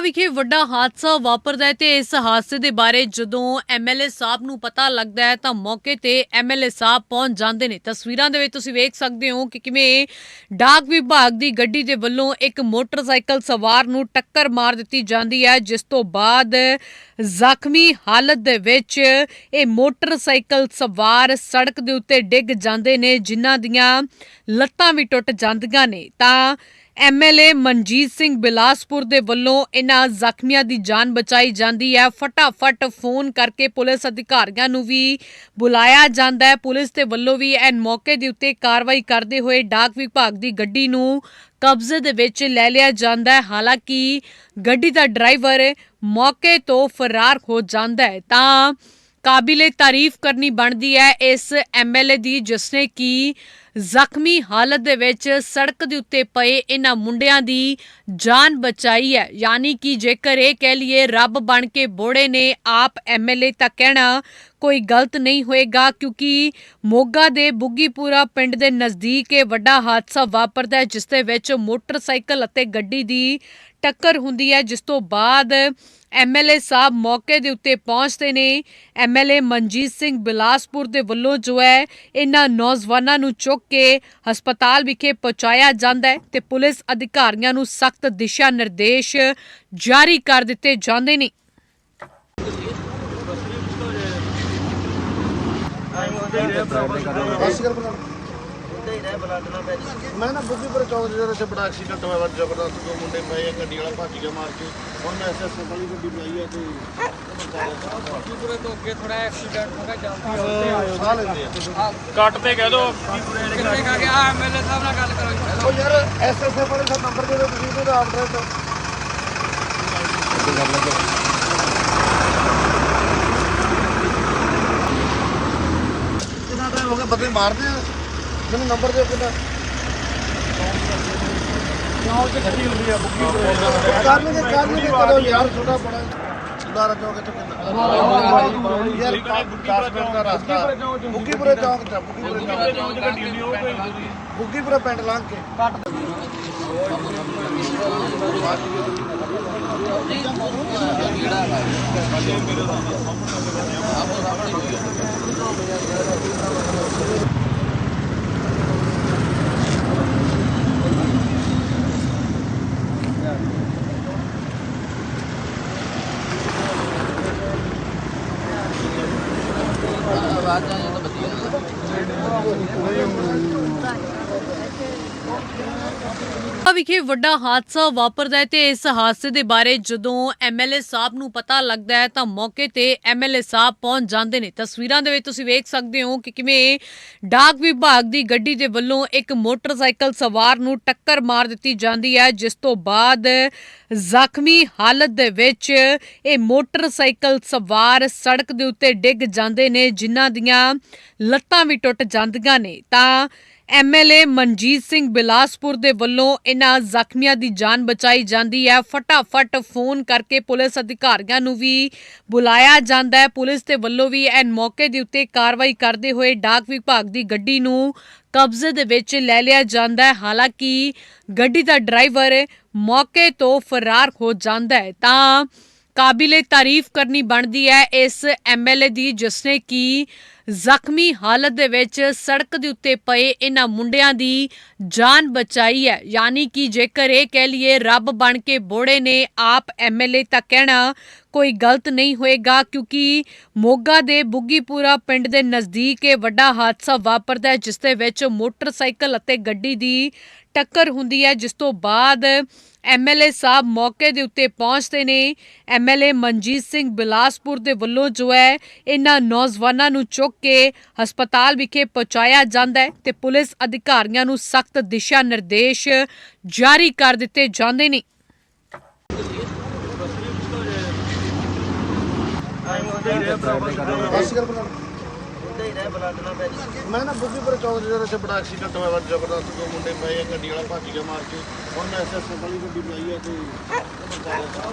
ਵਿਖੇ ਵੱਡਾ ਹਾਦਸਾ ਵਾਪਰਦਾ ਹੈ ਤੇ ਇਸ ਹਾਦਸੇ ਦੇ ਬਾਰੇ ਜਦੋਂ ਐਮਐਲਏ ਸਾਹਿਬ ਨੂੰ ਪਤਾ ਲੱਗਦਾ ਹੈ ਤਾਂ ਮੌਕੇ ਤੇ ਐਮਐਲਏ ਸਾਹਿਬ ਪਹੁੰਚ ਜਾਂਦੇ ਨੇ। ਤਸਵੀਰਾਂ ਦੇ ਵਿੱਚ ਤੁਸੀਂ ਵੇਖ ਸਕਦੇ ਹੋ ਕਿ ਕਿਵੇਂ ਡਾਕ ਵਿਭਾਗ ਦੀ ਗੱਡੀ ਦੇ ਵੱਲੋਂ ਇੱਕ ਮੋਟਰਸਾਈਕਲ ਸਵਾਰ ਨੂੰ ਟੱਕਰ ਮਾਰ ਦਿੱਤੀ ਜਾਂਦੀ ਹੈ, ਜਿਸ ਤੋਂ ਬਾਅਦ ਜ਼ਖਮੀ ਹਾਲਤ ਦੇ ਵਿੱਚ ਇਹ ਮੋਟਰਸਾਈਕਲ ਸਵਾਰ ਸੜਕ ਦੇ ਉੱਤੇ ਡਿੱਗ ਜਾਂਦੇ ਨੇ, ਜਿਨ੍ਹਾਂ ਦੀਆਂ ਲੱਤਾਂ ਵੀ ਟੁੱਟ ਜਾਂਦੀਆਂ ਨੇ। ਤਾਂ ਐਮਐਲਏ ਮਨਜੀਤ ਸਿੰਘ ਬਿਲਾਸਪੁਰ ਦੇ ਵੱਲੋਂ ਇਹਨਾਂ ਜ਼ਖਮੀਆਂ ਦੀ ਜਾਨ ਬਚਾਈ ਜਾਂਦੀ ਹੈ। ਫਟਾਫਟ ਫੋਨ ਕਰਕੇ ਪੁਲਿਸ ਅਧਿਕਾਰੀਆਂ ਨੂੰ ਵੀ ਬੁਲਾਇਆ ਜਾਂਦਾ ਹੈ। ਪੁਲਿਸ ਦੇ ਵੱਲੋਂ ਵੀ ਐਨ ਮੌਕੇ ਦੇ ਉੱਤੇ ਕਾਰਵਾਈ ਕਰਦੇ ਹੋਏ ਡਾਕ ਵਿਭਾਗ ਦੀ ਗੱਡੀ ਨੂੰ ਕਬਜ਼ੇ ਦੇ ਵਿੱਚ ਲੈ ਲਿਆ ਜਾਂਦਾ ਹੈ। ਹਾਲਾਂਕਿ ਗੱਡੀ ਦਾ ਡਰਾਈਵਰ ਮੌਕੇ ਤੋਂ ਫਰਾਰ ਹੋ ਜਾਂਦਾ ਹੈ। ਤਾਂ ਕਾਬਿਲੇ ਤਾਰੀਫ ਕਰਨੀ ਬਣਦੀ ਹੈ ਇਸ ਐਮਐਲਏ ਦੀ ਜਿਸਨੇ ਕਿ ਜ਼ਖਮੀ ਹਾਲਤ ਦੇ ਵਿੱਚ ਸੜਕ ਦੇ ਉੱਤੇ ਪਏ ਇਹਨਾਂ ਮੁੰਡਿਆਂ ਦੀ ਜਾਨ ਬਚਾਈ ਹੈ। ਯਾਨੀ ਕਿ ਜੇਕਰ ਇਹ ਕਹਿ ਲਈਏ ਰੱਬ ਬਣ ਕੇ ਬੋੜੇ ਨੇ, ਆਪ ਐਮਐਲਏ ਤਾਂ ਕਹਿਣਾ ਕੋਈ ਗਲਤ ਨਹੀਂ ਹੋਏਗਾ ਕਿਉਂਕਿ ਮੋਗਾ ਦੇ ਬੁੱਗੀਪੁਰਾ ਪਿੰਡ ਦੇ ਨਜ਼ਦੀਕ ਇਹ ਵੱਡਾ ਹਾਦਸਾ ਵਾਪਰਦਾ ਹੈ, ਜਿਸ ਦੇ ਵਿੱਚ ਮੋਟਰਸਾਈਕਲ ਅਤੇ ਗੱਡੀ ਦੀ ਟੱਕਰ ਹੁੰਦੀ ਹੈ, ਜਿਸ ਤੋਂ ਬਾਅਦ ਐਮਐਲਏ ਸਾਹਿਬ ਮੌਕੇ ਦੇ ਉੱਤੇ ਪਹੁੰਚਦੇ ਨੇ। ਐਮਐਲਏ ਮਨਜੀਤ ਸਿੰਘ ਬਿਲਾਸਪੁਰ ਦੇ ਵੱਲੋਂ ਜੋ ਹੈ, ਇਹਨਾਂ ਨੌਜਵਾਨਾਂ ਨੂੰ ਚੁੱਕ ਕੇ ਹਸਪਤਾਲ ਵਿਖੇ ਪਹੁੰਚਾਇਆ ਜਾਂਦਾ ਹੈ ਤੇ ਪੁਲਿਸ ਅਧਿਕਾਰੀਆਂ ਨੂੰ ਸਖਤ ਦਿਸ਼ਾ ਨਿਰਦੇਸ਼ ਜਾਰੀ ਕਰ ਦਿੱਤੇ ਜਾਂਦੇ ਨੇ। ਮੈਂ ਨਾ ਬੁੱਧੀਪੁਰ ਚੌਕ ਦੇ ਜਿਹੜੇ ਬੜਾ ਐਕਸੀਡੈਂਟ ਹੋਇਆ ਵਾ ਜ਼ਬਰਦਸਤ ਦੋ ਮੁੰਡੇ ਪਏ ਆ ਗੱਡੀ ਵਾਲਾ ਭੱਜ ਗਿਆ ਮਾਰ ਕੇ। ਹੁਣ ਮੈਂ ਐਸਐਸ ਵਾਲੀ ਗੱਡੀ ਬੁਲਾਈ ਆ ਤੇ ਪੂਰੇ ਤੋਂ ਅੱਗੇ ਥੋੜਾ ਐਕਸੀਡੈਂਟ ਹੋ ਗਿਆ ਜਲਦੀ ਆਉਂਦੇ ਆਇਓ ਸਾਹ ਲੈਂਦੇ ਆ। ਕੱਟ ਤੇ ਕਹਿ ਦੋ। ਕਿੰਨੇ ਕਾ ਗਿਆ ਐਮਐਲਏ ਸਾਹਿਬ ਨਾਲ ਗੱਲ ਕਰੋ ਜੀ। ਉਹ ਯਾਰ ਐਸਐਸ ਵਾਲੇ ਦਾ ਨੰਬਰ ਦੇ ਦਿਓ ਤੁਸੀਂ ਉਹਦਾ ਆਰਡਰ ਕਿੰਨਾ ਟਾਈਮ ਹੋ ਗਿਆ ਬੰਦੇ ਮਾਰਦੇ ਮੈਨੂੰ ਨੰਬਰ ਦਿਓ ਕਿੰਨਾ ਕਿਉਂ ਤੇ ਗੱਡੀ ਹੁੰਦੀ ਆ ਬੁੱਕੀ ਕਰਨ ਦੇ ਕਰਨ ਦੇ ਕਦੋਂ ਯਾਰ ਛੋਟਾ ਬੜਾ ਸੁਧਾਰਾ ਚੌਕ ਇੱਥੋਂ ਕਿੰਨਾ ਯਾਰ 10 ਮਿੰਟ ਦਾ ਰਸਤਾ। ਬੁੱਕੀਪੁਰੇ ਚੌਕ ਤੇ ਬੁੱਕੀਪੁਰੇ ਚੌਕ ਬੁੱਕੀਪੁਰੇ ਪਿੰਡ ਲੰਘ ਕੇ। ਬਾਅਦ ਜਾਈਏ ਤਾਂ ਵਧੀਆ। ਵਿਖੇ ਵੱਡਾ ਹਾਦਸਾ ਵਾਪਰਦਾ ਹੈ ਤੇ ਇਸ ਹਾਦਸੇ ਦੇ ਬਾਰੇ ਜਦੋਂ ਐਮਐਲਏ ਸਾਹਿਬ ਨੂੰ ਪਤਾ ਲੱਗਦਾ ਹੈ ਤਾਂ ਮੌਕੇ ਤੇ ਐਮਐਲਏ ਸਾਹਿਬ ਪਹੁੰਚ ਜਾਂਦੇ ਨੇ। ਤਸਵੀਰਾਂ ਦੇ ਵਿੱਚ ਤੁਸੀਂ ਵੇਖ ਸਕਦੇ ਹੋ ਕਿ ਕਿਵੇਂ ਡਾਕ ਵਿਭਾਗ ਦੀ ਗੱਡੀ ਦੇ ਵੱਲੋਂ ਇੱਕ ਮੋਟਰਸਾਈਕਲ ਸਵਾਰ ਨੂੰ ਟੱਕਰ ਮਾਰ ਦਿੱਤੀ ਜਾਂਦੀ ਹੈ, ਜਿਸ ਤੋਂ ਬਾਅਦ ਜ਼ਖਮੀ ਹਾਲਤ ਦੇ ਵਿੱਚ ਇਹ ਮੋਟਰਸਾਈਕਲ ਸਵਾਰ ਸੜਕ ਦੇ ਉੱਤੇ ਡਿੱਗ ਜਾਂਦੇ ਨੇ, ਜਿਨ੍ਹਾਂ ਦੀਆਂ ਲੱਤਾਂ ਵੀ ਟੁੱਟ ਜਾਂਦੀਆਂ ਨੇ। ਤਾਂ ਐਮਐਲਏ ਮਨਜੀਤ ਸਿੰਘ ਬਿਲਾਸਪੁਰ ਦੇ ਵੱਲੋਂ ਇਹਨਾਂ ਜ਼ਖਮੀਆਂ ਦੀ ਜਾਨ ਬਚਾਈ ਜਾਂਦੀ ਹੈ। ਫਟਾਫਟ ਫੋਨ ਕਰਕੇ ਪੁਲਿਸ ਅਧਿਕਾਰੀਆਂ ਨੂੰ ਵੀ ਬੁਲਾਇਆ ਜਾਂਦਾ ਹੈ। ਪੁਲਿਸ ਦੇ ਵੱਲੋਂ ਵੀ ਐਨ ਮੌਕੇ ਦੇ ਉੱਤੇ ਕਾਰਵਾਈ ਕਰਦੇ ਹੋਏ ਡਾਕ ਵਿਭਾਗ ਦੀ ਗੱਡੀ ਨੂੰ ਕਬਜ਼ੇ ਦੇ ਵਿੱਚ ਲੈ ਲਿਆ ਜਾਂਦਾ ਹੈ। ਹਾਲਾਂਕਿ ਗੱਡੀ ਦਾ ਡਰਾਈਵਰ ਮੌਕੇ ਤੋਂ ਫਰਾਰ ਹੋ ਜਾਂਦਾ ਹੈ। ਤਾਂ ਕਾਬਿਲੇ ਤਾਰੀਫ ਕਰਨੀ ਬਣਦੀ ਹੈ। ਇਸ ਐਮਐਲਏ ਦੀ ਜਿਸਨੇ ਕਿ ਜ਼ਖਮੀ ਹਾਲਤ ਦੇ ਵਿੱਚ ਸੜਕ ਦੇ ਉੱਤੇ ਪਏ ਇਹਨਾਂ ਮੁੰਡਿਆਂ ਦੀ ਜਾਨ ਬਚਾਈ ਹੈ। ਯਾਨੀ ਕਿ ਜੇਕਰ ਇਹ ਕਹਿ ਲਈਏ ਰੱਬ ਬਣ ਕੇ ਬੋੜੇ ਨੇ, ਆਪ ਐਮਐਲਏ ਤਾਂ ਕਹਿਣਾ ਕੋਈ ਗਲਤ ਨਹੀਂ ਹੋਏਗਾ, ਕਿਉਂਕਿ ਮੋਗਾ ਦੇ ਬੁੱਗੀਪੁਰਾ ਪਿੰਡ ਦੇ ਨਜ਼ਦੀਕ ਇਹ ਵੱਡਾ ਹਾਦਸਾ ਵਾਪਰਦਾ ਹੈ, ਜਿਸ ਦੇ ਵਿੱਚ ਮੋਟਰਸਾਈਕਲ ਅਤੇ ਗੱਡੀ ਦੀ ਟੱਕਰ ਹੁੰਦੀ ਹੈ, ਜਿਸ ਤੋਂ ਬਾਅਦ ਐਮਐਲਏ ਸਾਹਿਬ ਮੌਕੇ ਦੇ ਉੱਤੇ ਪਹੁੰਚਦੇ ਨੇ। ਐਮਐਲਏ ਮਨਜੀਤ ਸਿੰਘ ਬਿਲਾਸਪੁਰ ਦੇ ਵੱਲੋਂ ਜੋ ਹੈ, ਇਹਨਾਂ ਨੌਜਵਾਨਾਂ ਨੂੰ ਚੁੱਕ ਕੇ ਹਸਪਤਾਲ ਵਿਖੇ ਪਹੁੰਚਾਇਆ ਜਾਂਦਾ ਹੈ ਤੇ ਪੁਲਿਸ ਅਧਿਕਾਰੀਆਂ ਨੂੰ ਸਖਤ ਦਿਸ਼ਾ ਨਿਰਦੇਸ਼ ਜਾਰੀ ਕਰ ਦਿੱਤੇ ਜਾਂਦੇ ਨੇ। ਮੈਂ ਨਾ ਬੁੱਧੀਪੁਰ ਚੌਂਕ ਦੇ ਉੱਤੇ ਬੜਾ ਐਕਸੀਡੈਂਟ ਹੋਇਆ ਵਾ ਜ਼ਬਰਦਸਤ ਦੋ ਮੁੰਡੇ ਪਏ ਆ ਗੱਡੀ ਵਾਲਾ ਭੱਜ ਗਿਆ ਮਾਰ ਕੇ। ਹੁਣ ਮੈਂ ਐਸਐਸ ਵਾਲੀ ਗੱਡੀ ਬੁਲਾਈ ਆ ਤੇ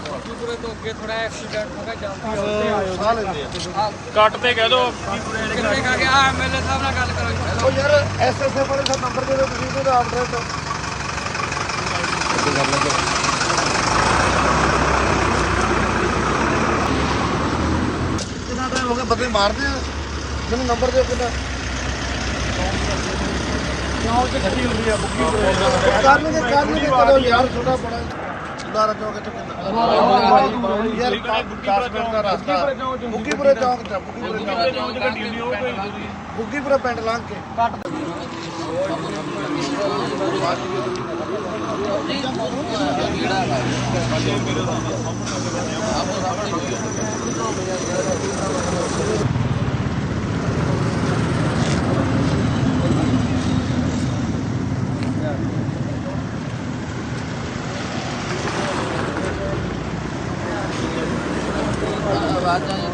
ਬੁੱਧੀਪੁਰੇ ਤੋਂ ਅੱਗੇ ਥੋੜਾ ਐਕਸੀਡੈਂਟ ਹੋ ਗਿਆ ਜਲਦੀ ਸਾਹ ਲੈਂਦੇ ਆ। ਕੱਟ ਤੇ ਕਹਿ ਦੋ। ਕਿੰਨੇ ਕਾ ਗਿਆ? ਐਮਐਲਏ ਸਾਹਿਬ ਨਾਲ ਗੱਲ ਕਰੋ ਉਹ ਯਾਰ ਐਸਐਸ ਵਾਲੇ ਦਾ ਨੰਬਰ ਦੇ ਦਿਓ ਤੁਸੀਂ ਉਹਦਾ ਐਡਰੈਸ ਹੋ। ਬੰਦੇ ਮਾਰਦੇ ਆ? ਮੈਨੂੰ ਨੰਬਰ ਦਿਓ ਕਿੰਨਾ ਚੌਂਕ 'ਚ ਗੱਡੀ ਹੁੰਦੀ ਆ ਬੁੱਕੀਪੁਰੇ ਕਰਨਗੇ ਕਰਨਗੇ ਕਦੋਂ ਯਾਰ ਛੋਟਾ ਬੜਾ ਸੁਨਾਰਾ ਚੌਕ ਇੱਥੋਂ ਕਿੰਨਾ ਯਾਰ 10 ਮਿੰਟ ਦਾ ਰਸਤਾ ਬੁੱਗੀਪੁਰੇ ਚੌਕ ਚ ਬੁੱਗੀਪੁਰੇ ਚੌਕ ਚੌਂਕ 'ਚ ਗੱਡੀ ਹੁੰਦੀ ਉਹ ਭੇਜ ਬੁੱਗੀਪੁਰੇ ਪਿੰਡ ਲੰਘ ਕੇ बात है